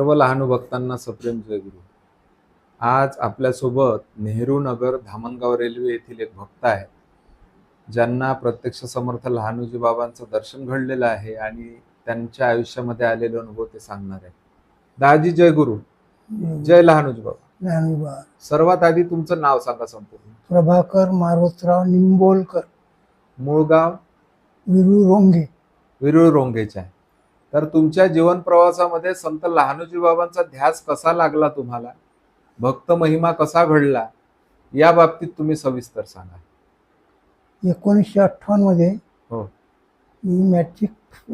लहानू भक्तांना सप्रेम जयगुरु आज आपल्यासोबत नेहरू नगर धामणगाव रेल्वे येथील एक भक्त आहे ज्यांना प्रत्यक्ष समर्थ लहानूजी बाबांचं दर्शन घडलेलं आहे आणि त्यांच्या आयुष्यामध्ये आलेले अनुभव ते सांगणार आहे दाजी जय गुरु. जय लहानूजी बाबा. ज्ञानोबा सर्वात आधी तुमचं नाव सांगा संपूर्ण. प्रभाकर मारोतराव निंबोलकर. मूळ गाव? विरू रोंगे. विरुळ रोंगेचे आहे तर तुमच्या जीवन प्रवासामध्ये संत लहानूजी बाबांचा ध्यास कसा लागला तुम्हाला? भक्त महिमा कसा घडला? या बाबतीत तुम्ही सविस्तर सांगा. एकोणीसशे अठ्ठावन्नमध्ये हो. मी मॅट्रिक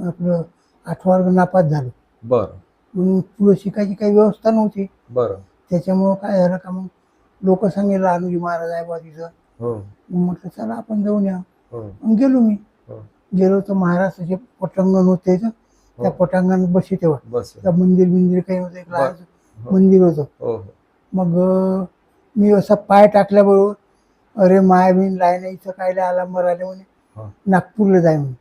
आपलं आठवा वर्ग नापास झालो. बर. म्हणून पुढे शिकायची काही व्यवस्था नव्हती. बर. त्याच्यामुळं काय झालं का मग लोक सांगेल अनुजी महाराज आहे बा तिथं. हो. मग म्हटलं चला आपण जाऊन या. हो. मग गेलो मी. हो. गेलो तर महाराष्ट्राचे पटांगण होते. त्या हो. पटांगणात बसले तेव्हा. बस. त्या मंदिर बिंदिर काही नव्हतं एक लहानसं हो. मंदिर होतं. हो मग मी असा पाय टाकल्याबरोबर अरे मायाबीन लाय नाही इथं कायला आला मराले म्हणे. नागपूरला जाय म्हणे.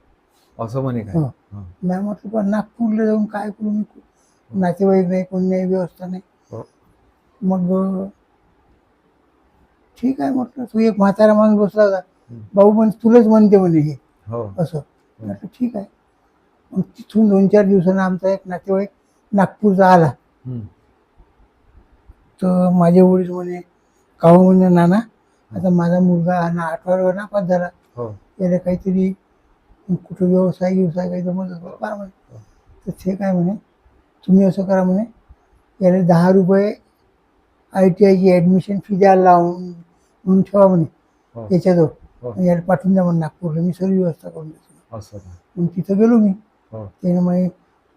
असं म्हणे काय? हो. हा. मी म्हटलं पण नागपूरला जाऊन काय करू मी? नातेवाईक नाही कोण नाही व्यवस्था नाही. मग ठीक आहे म्हटलं तू एक म्हातारा माणूस बसला होता. भाऊ पण तुलाच म्हणते म्हणे हे. असं. ठीक आहे. मग तिथून दोन चार दिवसानं आमचा एक नातेवाईक नागपूरचा आला. तर माझे वडील म्हणे काहू म्हणे नाना आता माझा मुलगा हा ना आठवा वर्ग नापास झाला. हो. याला काहीतरी कुठं व्यवसाय व्यवसाय काही जमत असं पहा म्हणे. तर ते काय म्हणे तुम्ही असं करा म्हणे याला दहा रुपये आय टी आयची ॲडमिशन फी द्यायला लावून म्हणून ठेवा म्हणे हो. याच्याजवळ. हो. याला पाठवून द्या म्हणे नागपूरला मी सर्व व्यवस्था करून देतो. मग तिथं गेलो मी. हो. म्हणे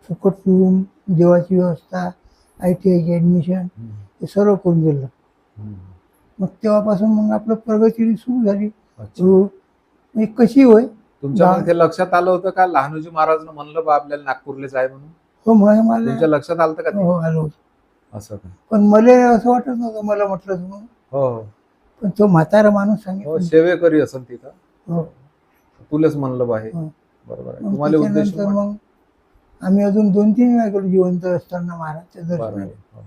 फुकट रूम जेवाची व्यवस्था आय टी आयची ॲडमिशन हम्म. हे सर्व करून दिलं. मग तेव्हापासून मग आपलं प्रगती सुरू झाली. हो. म्हणजे कशी होय? तुमच्या गा- मग ते लक्षात आलं होतं का? लहानूजी महाराजनं म्हणलं बा आपल्याला नागपूरलेच आहे म्हणून. हो मला तुमच्या लक्षात आलं का? हो आलो असं पण मला असं वाटत नव्हतं मला म्हटलं म्हणून हो. हो पण तो म्हातारा माणूस हो सांगितलं सेवेकरी असेल तिथं. हो. तुलाच म्हणलं बा हे. हो. बरोबर आहे. मग तुम्हाला उद्देश त्याच्यानंतर मग आम्ही अजून दोन तीन वेळा गेलो जिवंत असताना महाराजच्या आहे. हो.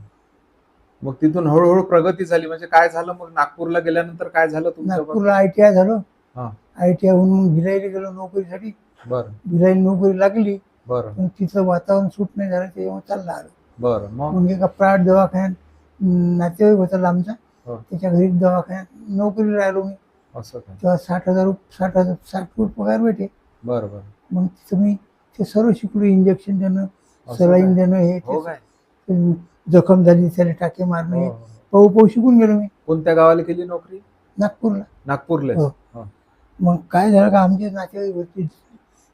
मग तिथून हळूहळू प्रगती झाली. म्हणजे काय झालं? मग नागपूरला गेल्यानंतर काय झालं तुमच्या नागपूरला आय टी आय झालो. हा. आय टी आय होऊन मग भिलाईला गेलो नोकरीसाठी. बरं. भिलाईला नोकरी लागली. बरं. पण तिथलं वातावरण सूट नाही झालं त्याच्यामुळे चालला आलो. बरं मग? मग एका प्रायव्हेट दवाखान्यात अं, नातेवाईक होता लांबचा. हो. त्याच्या घरी दवाखान्यात नोकरीला राहिलो मी. असं काय तेव्हा साठ हजार रुप- साठ हजार साठ फूट पगार भेटे बरं बरं मग तिथं मी ते सर्व शिकलो इंजेक्शन देणं सलाईन? देणं हे हो ते काय? जखम झाली त्याला टाके मारणं. हो, हे हो. पाहू पाहू शिकून गेलो मी. कोणत्या गावाला केली नोकरी? नागपूरला. नागपूरला हो. मग काय झालं का आमचे नातेवाईक होते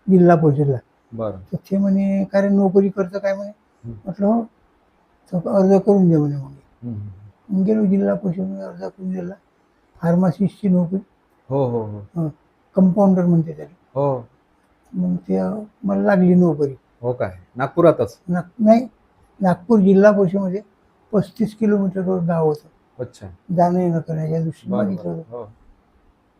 जिल्हा परिषदला. बरं. तर ते म्हणे कारण नोकरी करतं काय म्हणे? हं. म्हटलं हो. तर अर्ज करून दे म्हणे मग. हम्म. मग गेलो जिल्हा परिषदमध्ये अर्ज करून दिला. फार्मासिस्टची नोकरी. हो हो हो. कंपाऊंडर म्हणते त्याला. हो. मग ते मला लागली नोकरी. हो काय? नागपुरातच? नाग नाही नागपूर जिल्हा परिषदेमध्ये पस्तीस किलोमीटरवर गाव होतं. अच्छा. जाणं येणं दृष्टीने बरं होतं. हो.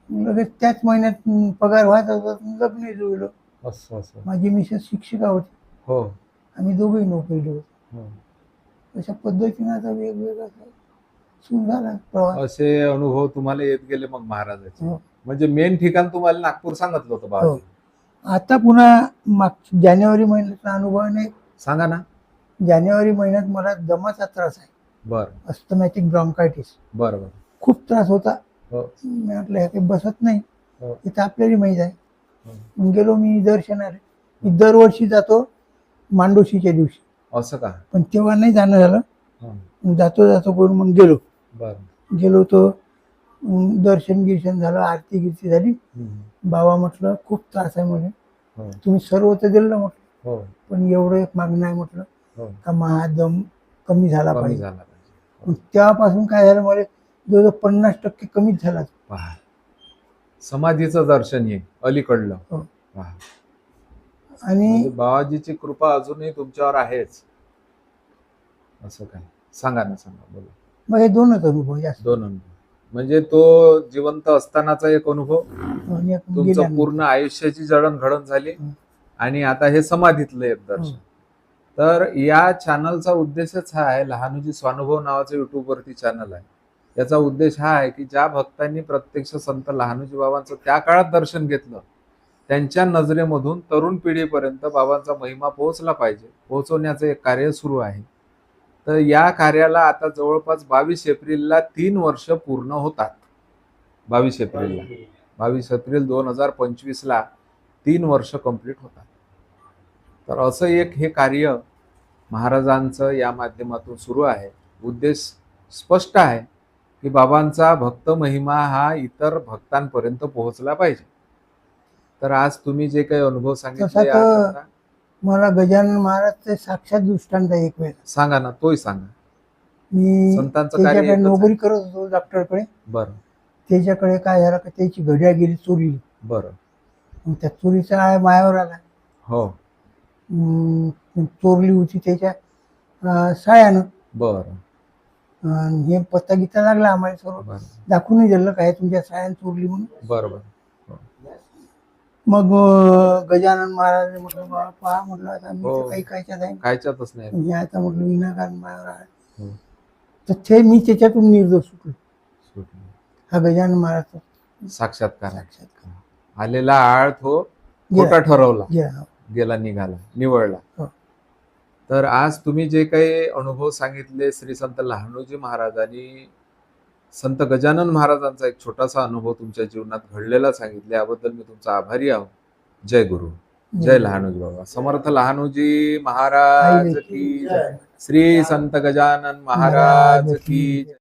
लगेच त्याच महिन्यात पगार व्हायचा होता लग्न जुळलं असं असं. माझी मिसेस शिक्षिका होती. हो. आम्ही दोघंही नोकरीला होतो. हो. अशा पद्धतीनं आता वेगवेगळा सुरू झाला प्रवास. असे अनुभव तुम्हाला येत गेले मग महाराजाचे. हो. म्हणजे मेन ठिकाण तुम्हाला नागपूर सांगितलं होतं बाबा आता पुन्हा माग जानेवारी महिन्याचा अनुभव नाही सांगा ना. जानेवारी महिन्यात मला दमाचा त्रास आहे. बर. अस्थमॅटिक ब्रॉन्कायटिस बर बर. खूप त्रास होता. हो. मी म्हटलं हे काही बसत नाही. हो. इथं आपल्याला माहीत आहे. हो. मग गेलो मी दर्शनाला. मी दरवर्षी जातो मांडोशीच्या दिवशी. असं का? पण तेव्हा नाही जाणं झालं. हो. जातो जातो करून मग गेलो. बर. गेलो तो दर्शन गिर्शन झालं आरती गिरती झाली. बाबा म्हटलं खूप त्रास आहे म्हणे. हो. तुम्ही सर्व तर दिलं म्हटलं. हो. पण एवढं एक मागणं आहे म्हटलं हो. का महादम कमी झाला पाहिजे. तेव्हापासून काय झालं मला जवळजवळ पन्नास टक्के कमीच झाला. पहा. समाधीचं दर्शन ये अलीकडलं. हो. आणि म्हणजे बाबाजीची कृपा अजूनही तुमच्यावर आहेच. असं काय? सांगा ना सांगा बोला. मग हे दोनच अनुभव जास्त. दोन अनुभव. म्हणजे तो जिवंत असतानाचा एक अनुभव तुमचं. पूर्ण आयुष्याची जडणघडण झाली. आणि आता हे समाधीतलं एक दर्शन. तर या चॅनलचा उद्देशच हा आहे लहानुजी स्वानुभव नावाचं युट्यूबवरती चॅनल आहे याचा उद्देश हा आहे की ज्या भक्तांनी प्रत्यक्ष संत लहानुजी बाबांचं त्या काळात दर्शन घेतलं त्यांच्या नजरेमधून तरुण पिढीपर्यंत बाबांचा महिमा पोहोचला पाहिजे पोहोचवण्याचं एक कार्य सुरू आहे तर या कार्याला आता जवळपास बावीस एप्रिलला तीन वर्ष पूर्ण होतात. बावीस एप्रिलला. बावीस. एप्रिल दोन हजार पंचवीसला तीन वर्ष कंप्लीट होतात. तर असं एक हे कार्य महाराजांचं या माध्यमातून सुरू आहे. उद्देश स्पष्ट आहे की बाबांचा भक्त महिमा हा इतर भक्तांपर्यंत पोहोचला पाहिजे. तर आज तुम्ही जे काही अनुभव सांगितले मला गजानन महाराजचे साक्षात दृष्टांत एक वेळ. सांगा ना तोही सांगा. मी संतांचं कार्य त्याच्याकडे एकच नोकरी. करत होतो डॉक्टरकडे. बरं. त्याच्याकडे काय झालं का त्याची घड्याळ गेली चोरी बरं. मग त्या चोरीचा आळ मायावर आला. हो. चोरली होती त्याच्या अं, सायानं बरं. अन् हे पत्ता गित्ता लागला आम्हाला सर्व. बरं. दाखवून दिलं काय तुमच्या सायानं चोरली म्हणून. बरं बरं. मग गजानन महाराज म्हटलं बाबा पहा म्हटलं आता मी हो. काही कायच्यात आहे कायच्यातच नाही म्हणजे आता म्हटलं विनाकारण आहे हो. तर ते मी त्याच्यातून निर्दोष सुटलो. हा गजानन महाराजचा साक्षात्कार. साक्षात्कार आलेला आळ तो गेला. खोटा ठरवला गेला गेला निघाला निवडला हो. तर आज तुम्ही जे काही अनुभव सांगितले श्री संत लहानोजी महाराजांनी संत गजानन महाराजांचा एक छोटासा अनुभव तुमच्या जीवनात घडलेला सांगितले याबद्दल मी तुमचा आभारी आहो जय गुरु. जय लहानोजी बाबा. समर्थ लहानोजी महाराज की. श्री संत गजानन महाराज की.